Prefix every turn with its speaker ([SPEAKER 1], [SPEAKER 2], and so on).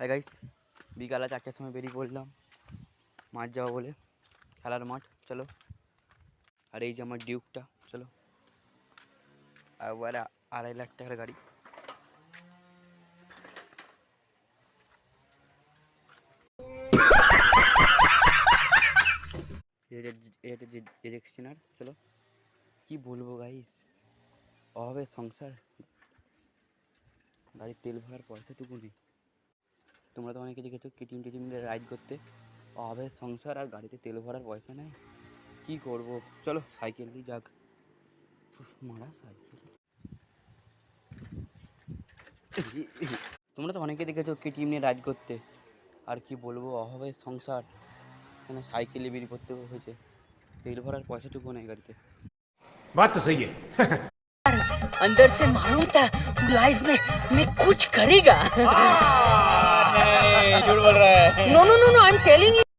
[SPEAKER 1] Hi guys বিকালে চারটার সময় বেরিয়ে পড়লাম। মাঠ যাব বলে, খেলার মাঠ, চলো। আর এই যে আমার ডিউকটা, চলো। একবারে আড়াই লাখ টাকার গাড়ি। এটা চলো। কি বলব গাইস অভাবে সংসার। গাড়ির তেল ভরার পয়সাটুকু নেই। তোমরা তো অনেকে দেখেছো কেটিএম টেটিএম রাইড করতে অভাবে সংসার আর গাড়িতে তেল ভরার পয়সা নেই কি করব চলো সাইকেল দিয়ে যাক উফ, মারা সাইকেল তোমরা তো অনেকে দেখেছো কেটিএম নিয়ে রাইড করতে আর কি বলবো অভাবের সংসার কেন সাইকেলে বেরিয়ে পড়তে হয়েছে তেল ভরার পয়সাটুকু নেই গাড়িতে
[SPEAKER 2] बात तो सही है
[SPEAKER 3] अंदर से मालूम था तू लाइफ में में कुछ करेगा should No, no, no, no. I'm telling you.